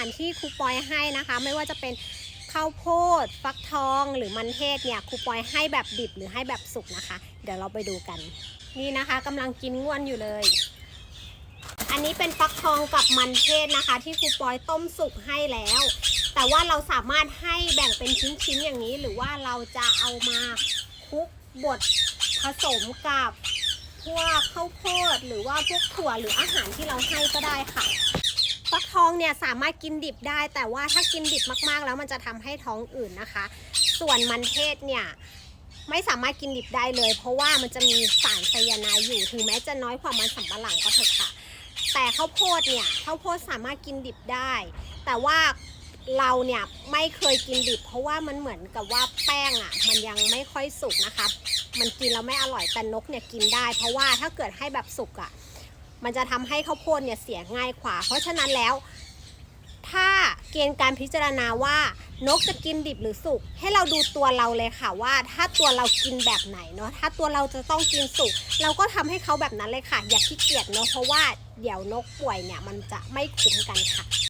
ารที่ครูปอยให้นะคะ ไม่ว่าจะเป็นข้าวโพด ฟักทองหรือมันเทศเนี่ยครูปอยให้แบบดิบหรือให้แบบสุกนะคะ เดี๋ยวเราไปดูกัน นี่นะคะกำลังกินง่วนอยู่เลย อันนี้เป็นฟักทองกับมันเทศนะคะ ที่ครูปอยต้มสุกให้แล้ว แต่ว่าเราสามารถให้แบ่งเป็นชิ้นๆอย่างนี้ หรือว่าเราจะเอามาคลุกบดผสมกับพวกข้าวโพดหรือว่าพวกถั่วหรืออาหารที่เราให้ก็ได้ค่ะ ฟักทองเนี่ยสามารถกินดิบได้ แต่ว่าถ้ากินดิบมากๆ แล้วมันจะทำให้ท้องอืดนนะคะ ส่วนมันเทศเนี่ยไม่สามารถกินดิบได้เลย เพราะว่ามันจะมีสารไซยาไนด์อยู่ถึงแม้จะน้อยกว่ามันสำปะหลังก็เถอะค่ะ แต่ข้าวโพดเนี่ยข้าวโพดสามารถกินดิบได้ แต่ว่าเราเนี่ยไม่เคยกินดิบ เพราะว่ามันเหมือนกับว่าแป้งอะ่ะมันยังไม่ค่อยสุกนะคะ มันกินแล้วไม่อร่อยแต่นกเนี่ยกินได้ เพราะว่าถ้าเกิดให้แบบสุกอะ่ะ มันจะทำให้ข้าวโพดเนี่ยเสียง่ายกว่า เพราะฉะนั้นแล้ว ถ้าเกณฑ์การพิจารณาว่านกจะกินดิบหรือสุก ให้เราดูตัวเราเลยค่ะว่า ถ้าตัวเรากินแบบไหนเนาะถ้าตัวเราจะต้องกินสุก เราก็ทำให้เขาแบบนั้นเลยค่ะ อย่าขี้เกียจเนาะเพราะว่าเดี๋ยวนกป่วยเนี่ยมันจะไม่คุ้มกันค่ะ